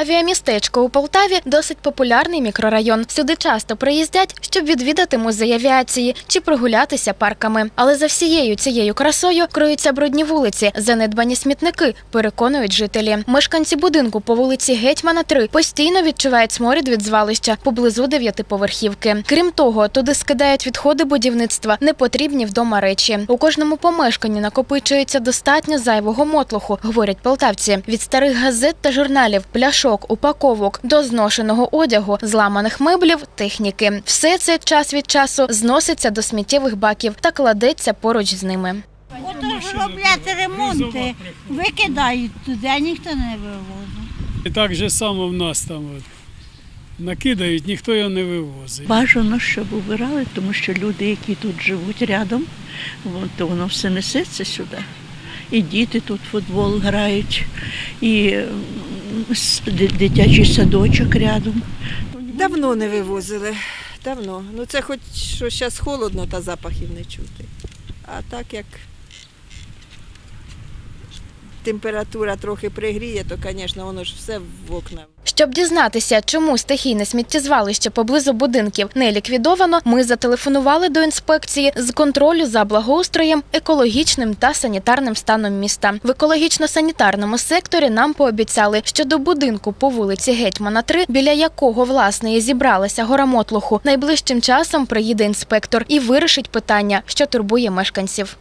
Авіамістечко у Полтаві досить популярний мікрорайон. Сюди часто приїздять, щоб відвідати музей авіації чи прогулятися парками. Але за всією цією красою криються брудні вулиці, занедбані смітники, переконують жителі. Мешканці будинку по вулиці Гетьмана 3 постійно відчувають сморід від звалища поблизу дев'ятиповерхівки. Крім того, туди скидають відходи будівництва, непотрібні вдома речі. У кожному помешканні накопичується достатньо зайвого мотлуху, говорять полтавці. Від старих газет та журналів, пляшок, упаковок до зношеного одягу, зламаних меблів, техніки. Все це час від часу зноситься до сміттєвих баків та кладеться поруч з ними. От роблять ремонти, викидають туди, а ніхто не вивозить. І так же само в нас там от. накидають, ніхто його не вивозить. Бажано, щоб убирали, тому що люди, які тут живуть рядом, то воно все несеться сюди. І діти тут футбол грають, і дитячий садочок рядом. Давно не вивозили. Давно. Ну це хоч що зараз холодно та запахів не чути. А так як температура трохи пригріє, то, звісно, воно ж все в окна. Щоб дізнатися, чому стихійне сміттєзвалище поблизу будинків не ліквідовано, ми зателефонували до інспекції з контролю за благоустроєм, екологічним та санітарним станом міста. В екологічно-санітарному секторі нам пообіцяли, що до будинку по вулиці Гетьмана 3, біля якого власне і зібралася гора Мотлуху, найближчим часом приїде інспектор і вирішить питання, що турбує мешканців.